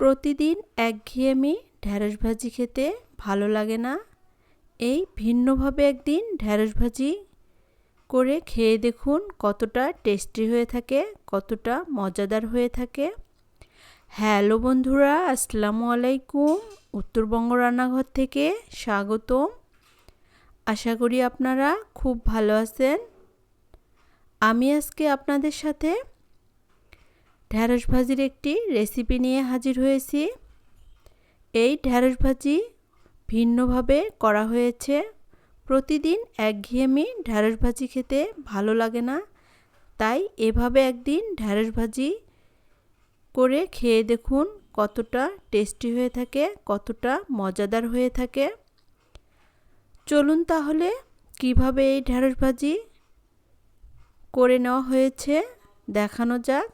প্রতিদিন একঘেয়েমি ঢ্যাঁড়স ভাজি খেতে ভালো লাগে না। এই ভিন্নভাবে একদিন ঢ্যাঁড়স ভাজি করে খেয়ে দেখুন কতটা টেস্টি হয়ে থাকে, কতটা মজাদার হয়ে থাকে। হ্যালো বন্ধুরা, আসসালামু আলাইকুম। উত্তরবঙ্গ রান্নাঘর থেকে স্বাগতম। আশা করি আপনারা খুব ভালো আছেন। আমি আজকে আপনাদের সাথে ঢ্যাঁড়স ভাজির একটি রেসিপি নিয়ে হাজির হয়েছি। এই ঢ্যাঁড়স ভাজি ভিন্নভাবে করা হয়েছে। প্রতিদিন একঘেয়েমি ঢ্যাঁড়স ভাজি খেতে ভালো লাগে না। তাই এভাবে একদিন ঢ্যাঁড়স ভাজি করে খেয়ে দেখুন কতটা টেস্টি হয়ে থাকে, কতটা মজাদার হয়ে থাকে। চলুন তাহলে কীভাবে এই ঢ্যাঁড়স ভাজি করে নেওয়া হয়েছে দেখানো যাক।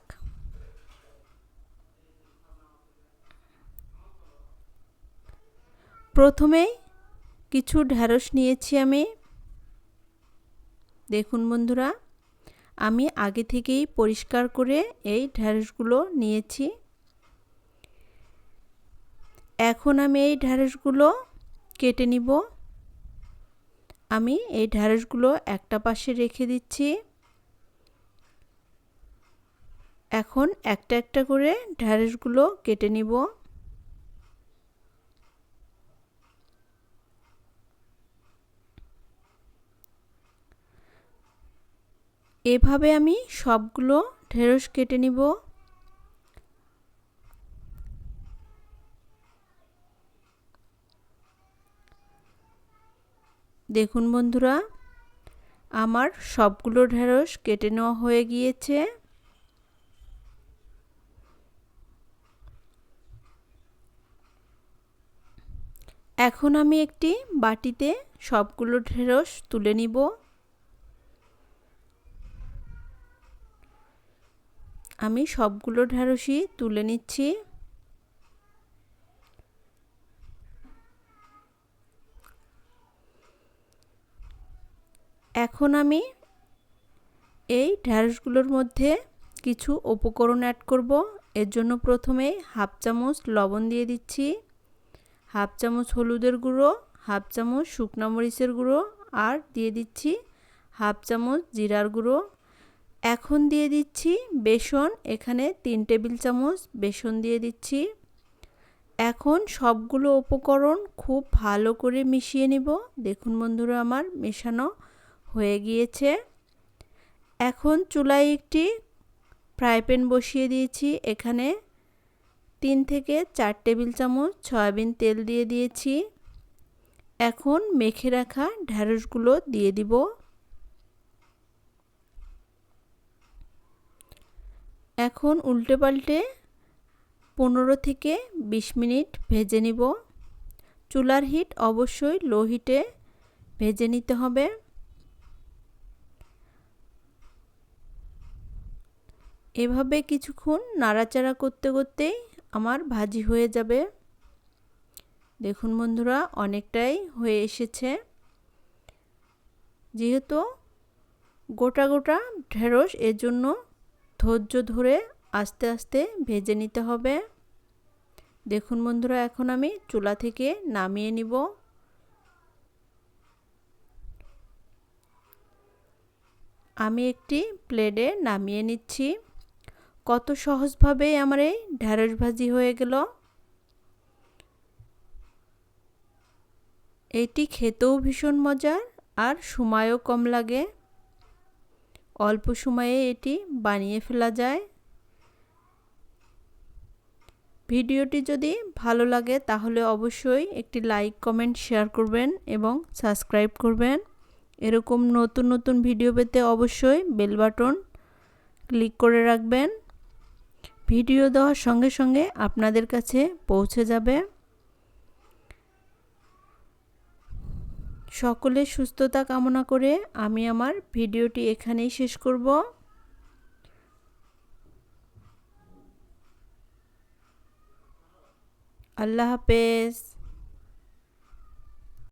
প্রথমেই কিছু ঢ্যাঁড়স নিয়েছি আমি। দেখুন বন্ধুরা, আমি আগে থেকেই পরিষ্কার করে এই ঢ্যাঁড়সগুলো নিয়েছি। এখন আমি এই ঢ্যাঁড়সগুলো কেটে নিব। আমি এই ঢ্যাঁড়সগুলো একটা পাশে রেখে দিচ্ছি। এখন একটা একটা করে ঢ্যাঁড়সগুলো কেটে নিব। এভাবে আমি সবগুলো ঢেঁড়স কেটে নিব। দেখুন বন্ধুরা, আমার সবগুলো ঢেঁড়স কেটে নেওয়া হয়ে গিয়েছে। এখন আমি একটি বাটিতে সবগুলো ঢেঁড়স তুলে নিব। আমি সবগুলো ঢ্যাঁড়সই তুলে নিচ্ছি। এখন আমি এই ঢ্যাঁড়সগুলোর মধ্যে কিছু উপকরণ অ্যাড করব। এর জন্য প্রথমে হাফ চামচ লবণ দিয়ে দিচ্ছি। হাফ চামচ হলুদের গুঁড়ো, হাফ চামচ শুকনো মরিচের গুঁড়ো আর দিয়ে দিচ্ছি হাফ চামচ জিরার গুঁড়ো। এখন দিয়ে দিচ্ছি বেসন, এখানে তিন টেবিল চামচ বেসন দিয়ে দিচ্ছি। এখন সবগুলো উপকরণ খুব ভালো করে মিশিয়ে নিব। দেখুন বন্ধুরা আমার মেশানো হয়ে গিয়েছে। এখন চুলায় একটি ফ্রাই প্যান বসিয়ে দিয়েছি। এখানে তিন থেকে চার টেবিল চামচ সয়াবিন তেল দিয়ে দিয়েছি। এখন মেখে রাখা ঢ্যাঁড়সগুলো দিয়ে দিব। এখন উল্টে পাল্টে পনেরো থেকে বিশ মিনিট ভেজে নিব। চুলার হিট অবশ্যই লো হিটে ভেজে নিতে হবে। এভাবে কিছুক্ষণ নাড়াচাড়া করতে করতেই আমার ভাজি হয়ে যাবে। দেখুন বন্ধুরা, অনেকটাই হয়ে এসেছে। যেহেতু গোটা গোটা ঢেঁড়স এর জন্য ধৈর্য ধরে আস্তে আস্তে ভেজে নিতে হবে। দেখুন বন্ধুরা, এখন আমি চুলা থেকে নামিয়ে নিব। আমি একটি প্লেটে নামিয়ে নিচ্ছি। কত সহজভাবে আমার এই ঢ্যাঁড়স ভাজি হয়ে গেল। এটি খেতেও ভীষণ মজার আর সময়ও কম লাগে। অল্প সময়ে এটি বানিয়ে ফেলা যায়। ভিডিওটি যদি ভালো লাগে তাহলে অবশ্যই একটি লাইক, কমেন্ট, শেয়ার করবেন এবং সাবস্ক্রাইব করবেন। এরকম নতুন নতুন ভিডিও পেতে অবশ্যই বেল বাটন ক্লিক করে রাখবেন। ভিডিও দেওয়ার সঙ্গে সঙ্গে আপনাদের কাছে পৌঁছে যাবে। সকলের সুস্থতা কামনা করে আমি আমার ভিডিওটি এখানেই শেষ করব। আল্লাহ হাফেজ।